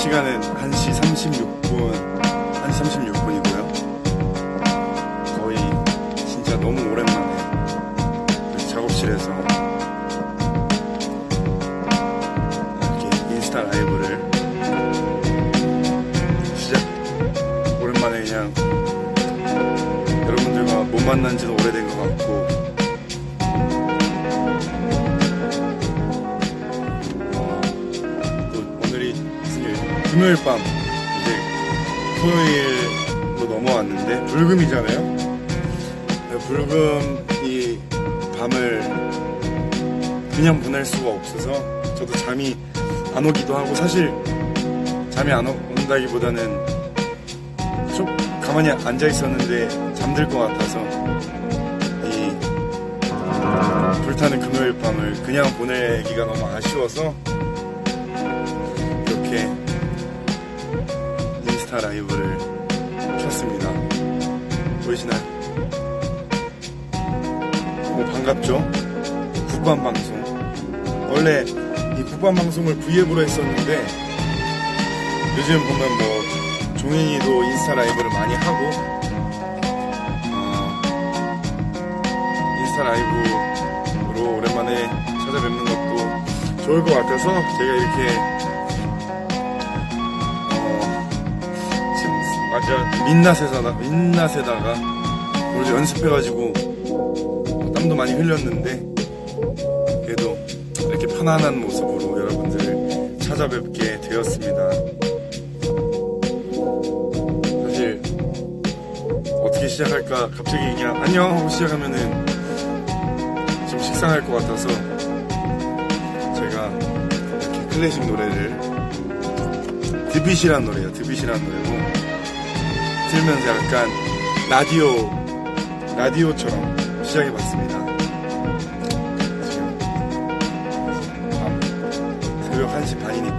시간은 1시 36분, 1시 36분이고요. 거의 진짜 너무 오랜만에 그 작업실에서 이렇게 인스타 라이브를 시작, 오랜만에 그냥 여러분들과 못 만난 지도 오래된 것 같고, 금요일 밤 이제 토요일로 넘어왔는데 불금이잖아요. 네, 불금 이 밤을 그냥 보낼 수가 없어서 저도 잠이 안 오기도 하고 사실 잠이 안 오- 온다기보다는 좀 가만히 앉아 있었는데 잠들 것 같아서 이 불타는 금요일 밤을 그냥 보내기가 너무 아쉬워서 이렇게 인스타 라이브를 켰습니다. 보이시나요? 너무 반갑죠? 국방 방송. 원래 이 국방 방송을 V앱으로 했었는데 요즘 보면 뭐 종현이도 인스타 라이브를 많이 하고 어, 인스타 라이브로 오랜만에 찾아뵙는 것도 좋을 것 같아서 제가 이렇게 완전 민낯에다가 민낯에다가 오늘 연습해가지고 땀도 많이 흘렸는데 그래도 이렇게 편안한 모습으로 여러분들을 찾아뵙게 되었습니다. 사실 어떻게 시작할까 갑자기 그냥 안녕 하고 시작하면은 좀 식상할 것 같아서 제가 이렇게 클래식 노래를 드빗이란 노래예요. 드빗이란 노래고 들으면서 약간 라디오 라디오처럼 시작해봤습니다. 지금 밤 새벽 1시 반이